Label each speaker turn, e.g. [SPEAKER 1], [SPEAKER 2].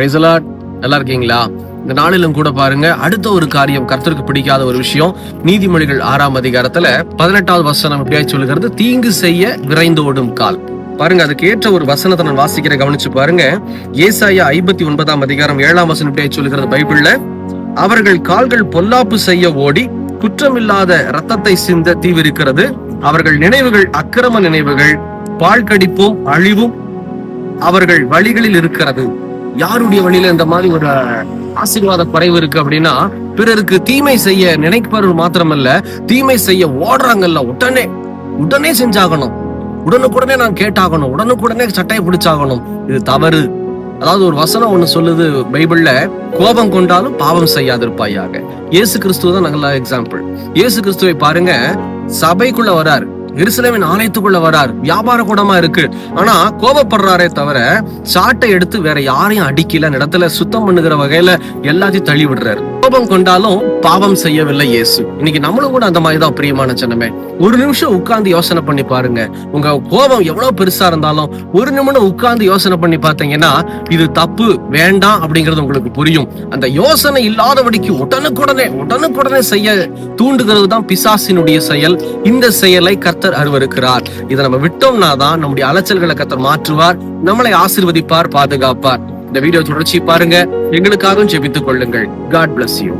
[SPEAKER 1] பிரைசலாட் நல்லா இருக்கீங்களா? இந்த நாளிலும் கூட பாருங்க அடுத்த ஒரு காரியம் கர்த்தருக்கு பிடிக்காத ஒரு விஷயம். நீதிமொழிகள் ஆறாம் அதிகாரத்துல பதினெட்டாவது வசனம் எப்படியா சொல்லுகிறது தீங்கு செய்ய விரைந்து ஓடும் கால். பாருங்க அதுக்கு ஏற்ற ஒரு வசனத்தை நான் வாசிக்கிற கவனிச்சு பாருங்க. ஏசாயா ஐம்பத்தி ஒன்பதாம் அதிகாரம் ஏழாம் வசனம் எப்படியா சொல்லுகிறது பைபிள்ல அவர்கள் கால்கள் பொல்லாப்பு செய்ய ஓடி குற்றமில்லாத ரத்தத்தை சிந்த தீவிருக்கிறது அவர்கள் நினைவுகள் அக்கிரம நினைவுகள் பால் கடிப்பும் அழிவும் அவர்கள் வழிகளில் இருக்கிறது. யாருடைய வழியில இந்த மாதிரி ஒரு ஆசீர்வாத குறைவு இருக்கு அப்படின்னா பிறருக்கு தீமை செய்ய நினைப்பவர்கள் மாத்திரமல்ல தீமை செய்ய ஓடுறாங்கல்ல உடனே உடனே செஞ்சாகணும். உடனுக்குடனே நான் கேட்டாகணும் உடனுக்குடனே சட்டையை பிடிச்சாகணும். இது தவறு. அதாவது ஒரு வசனம் ஒண்ணு சொல்லுது பைபிள்ல கோபம் கொண்டாலும் பாவம் செய்யாதிருப்பாயாக. இயேசு கிறிஸ்துவ தான் நல்ல எக்ஸாம்பிள் இயேசு கிறிஸ்துவை பாருங்க சபைக்குள்ள வராரு. எருசலேமின் ஆலயத்துக்குள்ள வரார். வியாபார கூடமா இருக்கு. ஆனா கோபப்படுறாரே தவிர சாட்டை எடுத்து வேற யாரையும் அடிக்கல. அந்த இடத்துல சுத்தம் பண்ணுகிற வகையில எல்லாத்தையும் தள்ளி விடுறாரு. கோபம் கொண்டாலும் பாவம் செய்யவில்லை இயேசு. இன்னைக்கு நம்மளும் கூட அந்த மாதிரி தான் பிரியமான சொன்னமே ஒரு நிமிஷம் உட்கார்ந்து யோசனை பண்ணி பாருங்க. உங்க கோபம் எவ்வளவு பெருசா இருந்தாலும் ஒரு நிமிடம் உட்கார்ந்து யோசனை பண்ணி பார்த்தீங்கன்னா இது தப்பு வேண்டாம் அப்படிங்கிறது உங்களுக்கு புரியும். அந்த யோசனை இல்லாதபடிக்கு உடனுக்குடனே உடனுக்குடனே செய்ய தூண்டுகிறது தான் பிசாசினுடைய செயல். இந்த செயலை கர்த்தர் அருவருக்கிறார். இதை நம்ம விட்டோம்னா தான் நம்முடைய அலைச்சல்களை கர்த்தர் மாற்றுவார் நம்மளை ஆசிர்வதிப்பார் பாதுகாப்பார். இந்த வீடியோ தொடர்ச்சி பாருங்க. எங்களுக்காகவும் ஜெபித்துக் கொள்ளுங்கள். God bless you